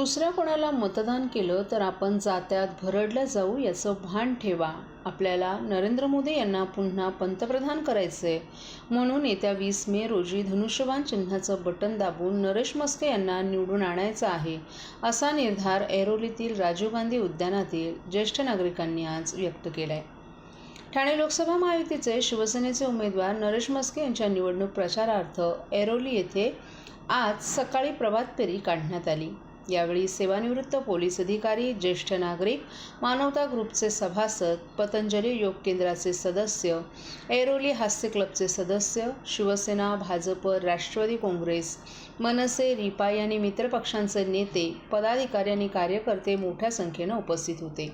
दुसऱ्या कोणाला मतदान केलं तर आपण जात्यात भरडल्या जाऊ याचं भान ठेवा. आपल्याला नरेंद्र मोदी यांना पुन्हा पंतप्रधान करायचे म्हणून येत्या वीस मे रोजी धनुष्यबाण चिन्हाचं बटन दाबून नरेश मस्के यांना निवडून आणायचं आहे असा निर्धार ऐरोलीतील राजीव गांधी उद्यानातील ज्येष्ठ नागरिकांनी आज व्यक्त केला आहे ठाणे लोकसभा महायुतीचे शिवसेनेचे उमेदवार नरेश मस्के यांच्या निवडणूक प्रचारार्थ ऐरोली येथे आज सकाळी प्रभात फेरी काढण्यात आली. यावेळी सेवानिवृत्त पोलीस अधिकारी ज्येष्ठ नागरिक मानवता ग्रुपचे सभासद पतंजली योग केंद्राचे सदस्य ऐरोली हास्य क्लबचे सदस्य शिवसेना भाजप राष्ट्रवादी काँग्रेस मनसे रिपाई आणि मित्रपक्षांचे नेते पदाधिकारी आणि कार्यकर्ते मोठ्या संख्येनं उपस्थित होते.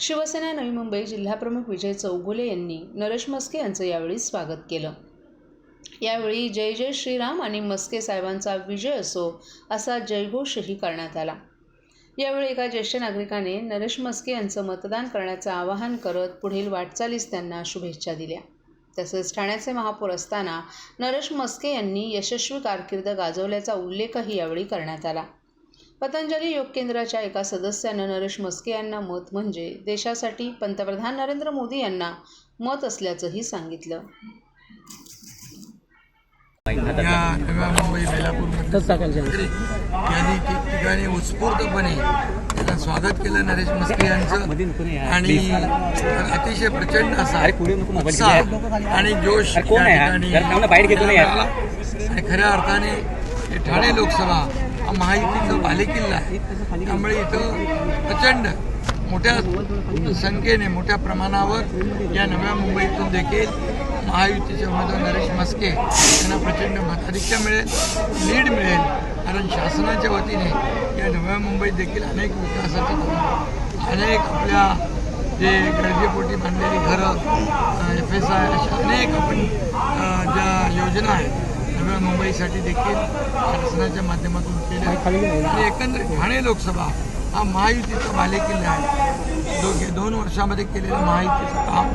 शिवसेना नवी मुंबई जिल्हाप्रमुख विजय चौगुले यांनी नरेश मस्के यांचं यावेळी स्वागत केलं. यावेळी जय जय श्रीराम आणि मस्के साहेबांचा विजय असो असा जयघोषही करण्यात आला. यावेळी एका ज्येष्ठ नागरिकाने नरेश मस्के यांचं मतदान करण्याचं आवाहन करत पुढील वाटचालीस त्यांना शुभेच्छा दिल्या. तसेच ठाण्याचे महापौर असताना नरेश मस्के यांनी यशस्वी कारकीर्द गाजवल्याचा उल्लेखही यावेळी करण्यात आला. पतंजली योग केंद्राच्या एका सदस्यानं नरेश मस्के यांना मत म्हणजे देशासाठी पंतप्रधान नरेंद्र मोदी यांना मत असल्याचंही सांगितलं. नव्या मुंबई बेलापूर नागरिक यांनी ठिकठिकाणी उत्स्फूर्तपणे त्याचं स्वागत केलं नरेश मस्के यांचं. आणि अतिशय प्रचंड असा उत्साह आणि जोश. आणि खऱ्या अर्थाने ठाणे लोकसभा हा महायुतीचा बालेकिल्ला आहे. त्यामुळे इथं प्रचंड मोठ्या संख्येने मोठ्या प्रमाणावर या नव्या मुंबईतून देखील महायुतीचे उमेदवार नरेश मस्के यांना प्रचंड मताधिक्य मिळेल लीड मिळेल. कारण शासनाच्या वतीने या नव्या मुंबईत देखील अनेक विकासाचे अनेक आपल्या जे गरजेपोटी बांधलेली घरं एफ एस आय अशा अनेक आपण ज्या योजना आहेत नव्या मुंबईसाठी देखील शासनाच्या माध्यमातून केल्या. आणि एकंदरीत ठाणे लोकसभा हा महायुतीचा बालेकिल्ला आहे. दोघे दोन वर्षामध्ये केलेलं महायुतीचं काम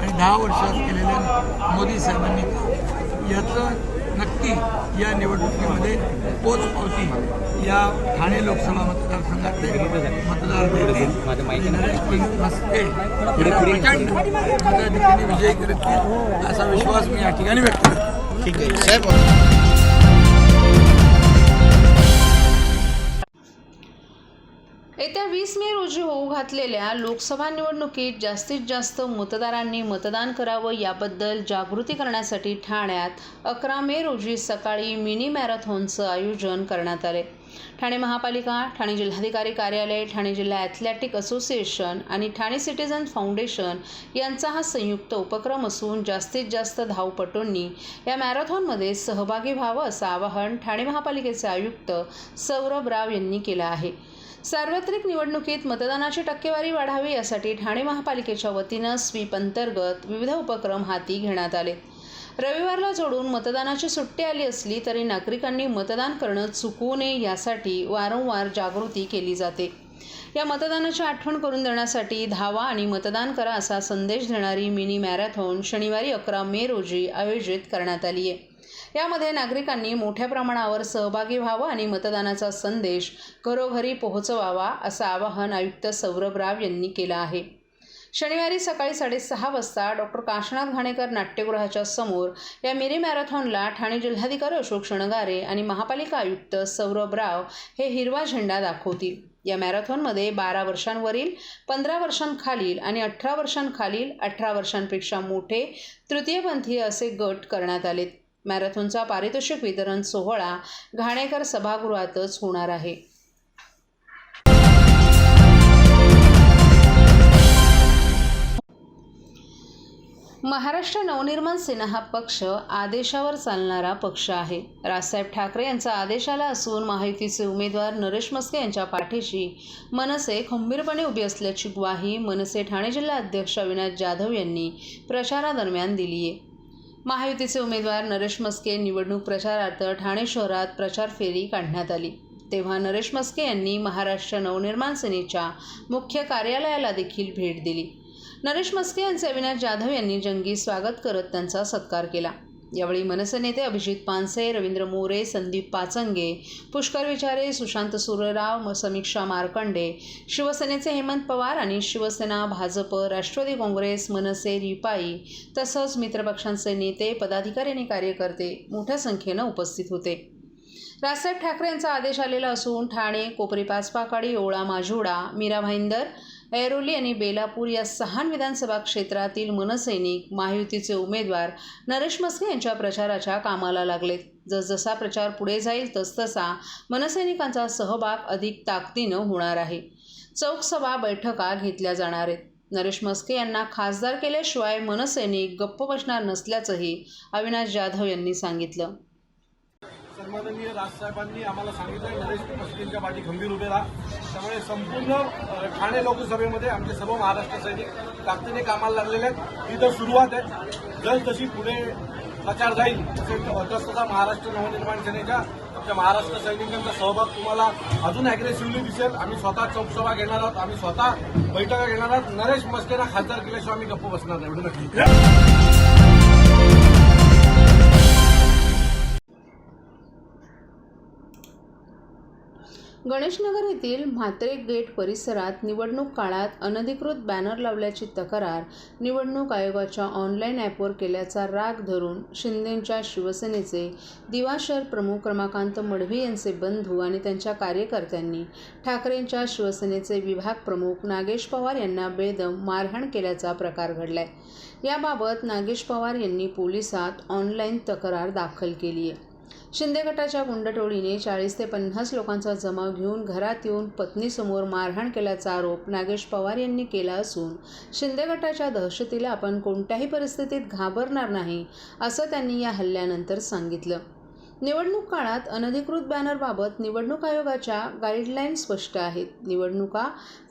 आणि दहा वर्षात केलेलं मोदी साहेबांनी काम. याचं नक्की या निवडणुकीमध्ये पोच पावती या ठाणे लोकसभा मतदारसंघातले मतदार यांना प्रचंड मताधिक्याने विजयी करतील असा विश्वास मी या ठिकाणी व्यक्त करतो. येत्या वीस मे रोजी होऊ घातलेल्या लोकसभा निवडणुकीत जास्तीत जास्त मतदारांनी मतदान करावं याबद्दल जागृती करण्यासाठी ठाण्यात अकरा मे रोजी सकाळी मिनी मॅरेथॉनचं आयोजन करण्यात आले. ठाणे महापालिका ठाणे जिल्हाधिकारी कार्यालय ठाणे जिल्हा ॲथलेटिक असोसिएशन आणि ठाणे सिटीझन फाउंडेशन यांचा हा संयुक्त उपक्रम असून जास्तीत जास्त धावपटूंनी या मॅरेथॉनमध्ये सहभागी व्हावं असं आवाहन ठाणे महापालिकेचे आयुक्त सौरभ राव यांनी केलं आहे. सार्वत्रिक निवडणुकीत मतदानाची टक्केवारी वाढावी यासाठी ठाणे महापालिकेच्या वतीनं स्वीप अंतर्गत विविध उपक्रम हाती घेण्यात आले. रविवारला जोडून मतदानाची सुट्टी आली असली तरी नागरिकांनी मतदान करणं चुकवू नये यासाठी वारंवार जागृती केली जाते. या मतदानाची आठवण करून देण्यासाठी धावा आणि मतदान करा असा संदेश देणारी मिनी मॅरेथॉन शनिवारी अकरा मे रोजी आयोजित करण्यात आली आहे यामध्ये नागरिकांनी मोठ्या प्रमाणावर सहभागी व्हावं आणि मतदानाचा संदेश घरोघरी पोहोचवावा असं आवाहन आयुक्त सौरभ राव यांनी केलं आहे. शनिवारी सकाळी साडेसहा वाजता डॉक्टर काशनाथ घाणेकर नाट्यगृहाच्या समोर या मिरी मॅरेथॉनला ठाणे जिल्हाधिकारी अशोक शणगारे आणि महापालिका आयुक्त सौरभ राव हे हिरवा झेंडा दाखवतील. या मॅरेथॉनमध्ये बारा वर्षांवरील पंधरा वर्षांखालील आणि अठरा वर्षांखालील अठरा वर्षांपेक्षा मोठे तृतीयपंथीय असे गट करण्यात आलेत. मॅरेथॉनचा पारितोषिक वितरण सोहळा घाणेकर सभागृहातच होणार आहे. महाराष्ट्र नवनिर्माण सेना हा पक्ष आदेशावर चालणारा पक्ष आहे. राजसाहेब ठाकरे यांचा आदेश आला असून महायुतीचे उमेदवार नरेश मस्के यांच्या पाठीशी मनसे खंबीरपणे उभी असल्याची ग्वाही मनसे ठाणे जिल्हा अध्यक्ष अविनाश जाधव यांनी प्रचारादरम्यान दिली आहे महायुतीचे उमेदवार नरेश मस्के निवडणूक प्रचारार्थ ठाणे शहरात प्रचार फेरी काढण्यात आली. तेव्हा नरेश मस्के यांनी महाराष्ट्र नवनिर्माण सेनेच्या मुख्य कार्यालयाला देखील भेट दिली. नरेश मस्के यांचे अविनाश जाधव यांनी जंगी स्वागत करत त्यांचा सत्कार केला. यावेळी मनसे नेते अभिजित पानसे रवींद्र मोरे संदीप पाचंगे पुष्कर विचारे सुशांत सुरराव म- समीक्षा मार्कंडे शिवसेनेचे हेमंत पवार आणि शिवसेना भाजप राष्ट्रवादी काँग्रेस मनसे रिपाई तसंच मित्रपक्षांचे नेते पदाधिकारी आणि कार्यकर्ते मोठ्या संख्येनं उपस्थित होते. राजसाहेब ठाकरे यांचा आदेश आलेला असून ठाणे कोपरी पाचपाकाडी ओळा माजुडा मीरा भाईंदर ऐरोली आणि बेलापूर या सहान विधानसभा क्षेत्रातील मनसैनिक महायुतीचे उमेदवार नरेश मस्के यांच्या प्रचाराच्या कामाला लागलेत जसजसा प्रचार पुढे जाईल तसतसा मनसैनिकांचा सहभाग अधिक ताकदीनं होणार आहे. चौकसभा बैठका घेतल्या जाणार आहेत. नरेश मस्के यांना खासदार केल्याशिवाय मनसैनिक गप्प बसणार नसल्याचंही अविनाश जाधव यांनी सांगितलं. सन्माननीय राजसाहेबांनी आम्हाला सांगितलं नरेश मस्केंच्या पाठी खंबीर उभे राहा. त्यामुळे संपूर्ण ठाणे लोकसभेमध्ये आमचे सर्व महाराष्ट्र सैनिक ताकदीने कामाला लागलेले आहेत. ही तर सुरुवात आहे. जसजशी पुढे प्रचार जाईल तसे तसतसा महाराष्ट्र नवनिर्माण सेनेच्या आमच्या महाराष्ट्र सैनिकांचा सहभाग तुम्हाला अजून अग्रेसिव्हली दिसेल. आम्ही स्वतः चौकसभा घेणार आहोत. आम्ही स्वतः बैठका घेणार आहोत. नरेश मस्केना खासदार केल्याशिवाय आम्ही गप्प बसणार नाही. एवढं नक्की. गणेशनगर येथील म्हात्रे गेट परिसरात निवडणूक काळात अनधिकृत बॅनर लावल्याची तक्रार निवडणूक आयोगाच्या ऑनलाईन ॲपवर केल्याचा राग धरून शिंदेंच्या शिवसेनेचे दिवाशर प्रमुख रमाकांत मडवी यांचे बंधू आणि त्यांच्या कार्यकर्त्यांनी ठाकरेंच्या शिवसेनेचे विभाग प्रमुख नागेश पवार यांना बेदम मारहाण केल्याचा प्रकार घडलाय. याबाबत नागेश पवार यांनी पोलिसात ऑनलाईन तक्रार दाखल केली आहे शिंदे गटाच्या गुंडटोळीने चाळीस ते पन्नास लोकांचा जमाव घेऊन घरात येऊन पत्नीसमोर मारहाण केल्याचा आरोप नागेश पवार यांनी केला असून शिंदे गटाच्या दहशतीला आपण कोणत्याही परिस्थितीत घाबरणार नाही असं त्यांनी या हल्ल्यानंतर सांगितलं. निवडणूक काळात अनधिकृत बॅनरबाबत निवडणूक आयोगाच्या गाईडलाईन स्पष्ट आहेत. निवडणुका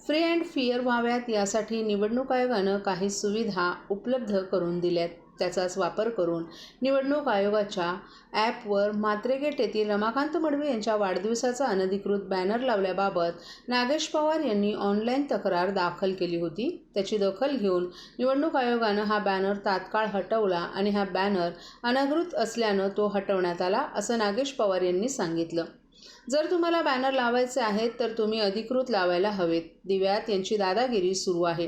फ्री अँड फिअर व्हाव्यात यासाठी निवडणूक आयोगानं काही सुविधा उपलब्ध करून दिल्यात. त्याचाच वापर करून निवडणूक आयोगाच्या ॲपवर मात्रेगेट येथील रमाकांत मडवी यांच्या वाढदिवसाचा अनधिकृत बॅनर लावल्याबाबत नागेश पवार यांनी ऑनलाईन तक्रार दाखल केली होती. त्याची दखल घेऊन निवडणूक आयोगानं हा बॅनर तात्काळ हटवला आणि हा बॅनर अनधिकृत असल्यानं तो हटवण्यात आला असं नागेश पवार यांनी सांगितलं. जर तुम्हाला बॅनर लावायचे आहेत तर तुम्ही अधिकृत लावायला हवेत. दिव्यात यांची दादागिरी सुरू आहे.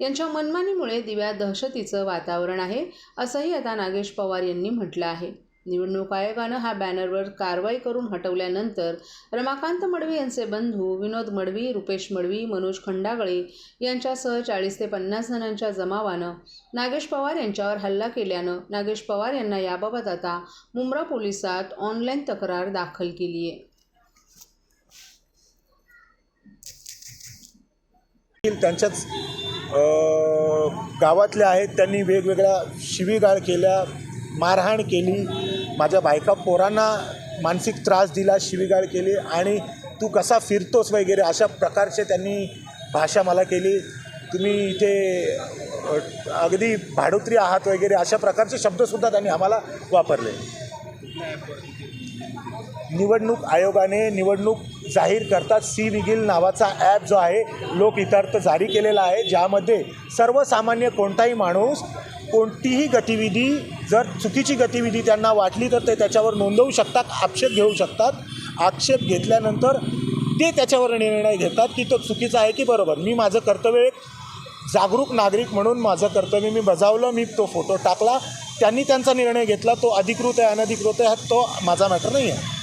यांच्या मनमानीमुळे दिव्यात दहशतीचं वातावरण आहे असंही आता नागेश पवार यांनी म्हटलं आहे. निवडणूक आयोगानं हा बॅनरवर कारवाई करून हटवल्यानंतर रमाकांत मडवी यांचे बंधू विनोद मडवी रुपेश मडवी मनोज खंडागळे यांच्यासह चाळीस ते पन्नास जणांच्या जमावानं नागेश पवार यांच्यावर हल्ला केल्यानं नागेश पवार यांना याबाबत आता मुंब्रा पोलिसात ऑनलाईन तक्रार दाखल केली आहे. त्यांच्याच गावातले आहेत त्यांनी वेगवेगळ्या शिवीगाळ केल्या मारहाण केली. माझ्या बायका पोरांना मानसिक त्रास दिला शिवीगाळ केली आणि तू कसा फिरतोस वगैरे अशा प्रकारचे त्यांनी भाषा मला केली. तुम्ही इथे अगदी भाडोत्री आहात वगैरे अशा प्रकारचे शब्दसुद्धा त्यांनी आम्हाला वापरले. निवडणूक आयोगाने निवडणूक जाहीर करतात. सी विगिल नावाचा ॲप जो आहे लोक इतर्थ जारी केलेला आहे ज्यामध्ये सर्वसामान्य कोणताही माणूस कोणतीही गतिविधी जर चुकीची गतिविधी त्यांना वाटली तर ते त्याच्यावर नोंदवू शकतात आक्षेप घेऊ शकतात. आक्षेप घेतल्यानंतर ते त्याच्यावर निर्णय घेतात की तो चुकीचा आहे की बरोबर. मी माझं कर्तव्य एक जागरूक नागरिक म्हणून माझं कर्तव्य मी बजावलं मी तो फोटो टाकला. त्यांनी त्यांचा निर्णय घेतला तो अधिकृत आहे अनधिकृत आहे हा तो माझा मॅटर नाही आहे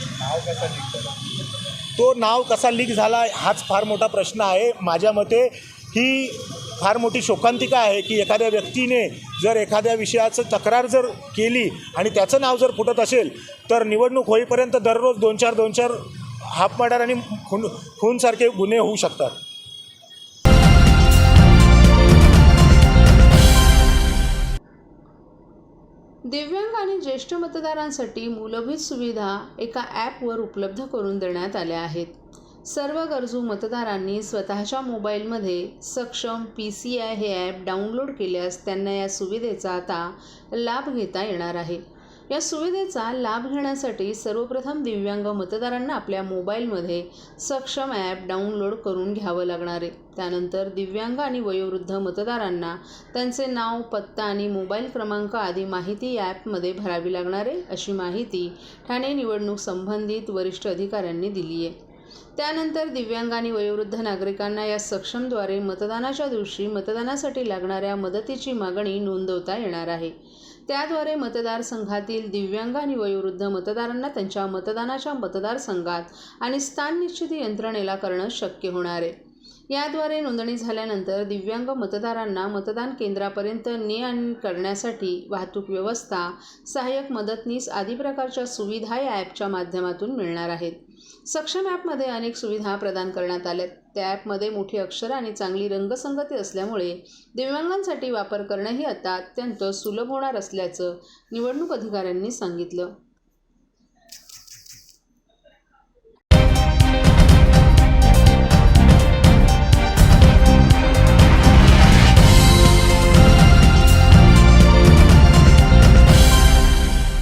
तो नाव कसा लीक झाला हाच फार मोठा प्रश्न आहे. माझ्या मते ही फार मोठी शोकांतिका आहे की एखाद्या व्यक्तीने जर एखाद्या विषयाचं तक्रार जर केली आणि त्याचं नाव जर फुटत असेल तर निवडणूक होईपर्यंत दररोज दोन चार दोन चार हाफ मर्डर आणि खून खूनसारखे गुन्हे होऊ शकतात. दिव्यांग आणि ज्येष्ठ मतदारांसाठी मूलभूत सुविधा एका ॲपवर उपलब्ध करून देण्यात आल्या आहेत. सर्व गरजू मतदारांनी स्वतःच्या मोबाईलमध्ये सक्षम पी सी आय हे ॲप डाउनलोड केल्यास त्यांना या सुविधेचा आता लाभ घेता येणार आहे. या सुविधेचा लाभ घेण्यासाठी सर्वप्रथम दिव्यांग मतदारांना आपल्या मोबाईलमध्ये सक्षम ॲप डाउनलोड करून घ्यावं लागणार आहे. त्यानंतर दिव्यांग आणि वयोवृद्ध मतदारांना त्यांचे नाव पत्ता आणि मोबाईल क्रमांक आदी माहिती या ॲपमध्ये भरावी लागणार आहे अशी माहिती ठाणे निवडणूक संबंधित वरिष्ठ अधिकाऱ्यांनी दिली आहे. त्यानंतर दिव्यांग आणि वयोवृद्ध नागरिकांना या सक्षमद्वारे मतदानाच्या दिवशी मतदानासाठी लागणाऱ्या मदतीची मागणी नोंदवता येणार आहे. त्याद्वारे मतदारसंघातील दिव्यांग आणि वयोवृद्ध मतदारांना त्यांच्या मतदानाच्या मतदारसंघात आणि स्थान निश्चिती यंत्रणेला करणं शक्य होणार आहे. याद्वारे नोंदणी झाल्यानंतर दिव्यांग मतदारांना मतदान केंद्रापर्यंत ने आण करण्यासाठी वाहतूक व्यवस्था सहाय्यक मदतनीस आदी प्रकारच्या सुविधा या ॲपच्या माध्यमातून मिळणार आहेत. सक्षम ॲपमध्ये अनेक सुविधा प्रदान करण्यात आल्यात. त्या ॲपमध्ये मोठी अक्षरं आणि चांगली रंगसंगती असल्यामुळे दिव्यांगांसाठी वापर करणंही आता अत्यंत सुलभ होणार असल्याचं निवडणूक अधिकाऱ्यांनी सांगितलं.